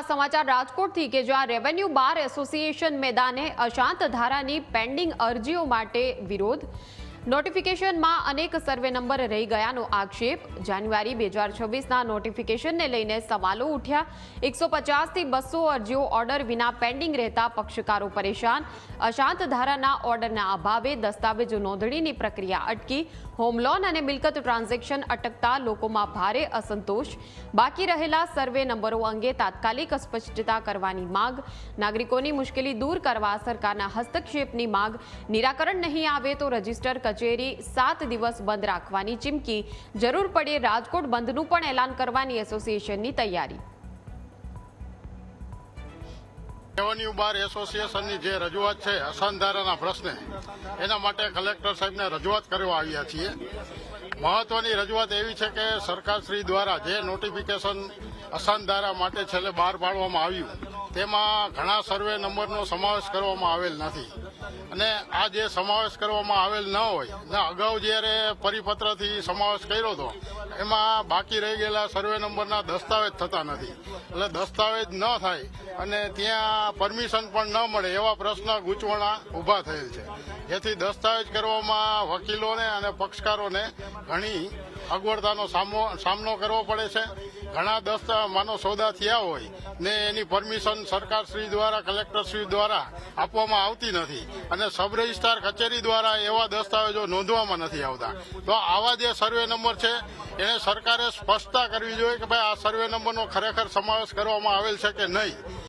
ખાસ સમાચાર રાજકોટથી કે જ્યાં રેવન્યુ બાર એસોસિએશન મેદાને અશાંત ધારાની પેન્ડિંગ અરજીઓ માટે વિરોધ. નોટિફિકેશનમાં અનેક સર્વે નંબર રહી ગયાનો આક્ષેપ. જાન્યુઆરી બે હજાર છવ્વીસના નોટિફિકેશનને લઈને સવાલો ઉઠ્યા. એકસો પચાસથી બસો અરજીઓ ઓર્ડર વિના પેન્ડિંગ રહેતા પક્ષકારો પરેશાન. અશાંત ધારાના ઓર્ડરના અભાવે દસ્તાવેજો નોંધણીની પ્રક્રિયા અટકી. હોમ લોન અને મિલકત ટ્રાન્ઝેક્શન અટકતા લોકોમાં ભારે અસંતોષ. બાકી રહેલા સર્વે નંબરો અંગે તાત્કાલિક સ્પષ્ટતા કરવાની માંગ. નાગરિકોની મુશ્કેલી દૂર કરવા સરકારના હસ્તક્ષેપની માંગ. નિરાકરણ નહીં આવે તો રજિસ્ટર કચેરી સાત દિવસ બંધ રાખવાની ચીમકી. જરૂર પડે રાજકોટ બંધનું પણ એલાન કરવાની એસોસિએશનની તૈયારી. રેવન્યુ બાર એસોસિએશનની જે રજૂઆત છે અસંધારાના પ્રશ્ને, એના માટે કલેક્ટર સાહેબને રજૂઆત કરવા આવ્યા છીએ. મહત્વની રજૂઆત એવી છે કે સરકારશ્રી દ્વારા જે નોટિફિકેશન અસાનધારા માટે છેલ્લે બહાર પાડવામાં આવ્યું, તેમાં ઘણા સર્વે નંબરનો સમાવેશ કરવામાં આવેલ નથી. અને આ જે સમાવેશ કરવામાં આવેલ ન હોય, ને અગાઉ જ્યારે પરિપત્રથી સમાવેશ કર્યો હતો એમાં બાકી રહી ગયેલા સર્વે નંબરના દસ્તાવેજ થતા નથી. એટલે દસ્તાવેજ ન થાય અને ત્યાં પરમિશન પણ ન મળે એવા પ્રશ્ન ગૂંચવણા ઊભા થયેલ છે. જેથી દસ્તાવેજ કરવામાં વકીલોને અને પક્ષકારોને ઘણી અગવડતાનો સામનો કરવો પડે છે. ઘણા દસ્તા માનો સોદા થયા હોય ને એની પરમિશન સરકારશ્રી દ્વારા, કલેક્ટરશ્રી દ્વારા આપવામાં આવતી નથી અને સબ રજિસ્ટ્રાર કચેરી દ્વારા એવા દસ્તાવેજો નોંધવામાં નથી આવતા. તો આવા જે સર્વે નંબર છે એને સરકારે સ્પષ્ટતા કરવી જોઈએ કે ભાઈ આ સર્વે નંબરનો ખરેખર સમાવેશ કરવામાં આવેલ છે કે નહીં.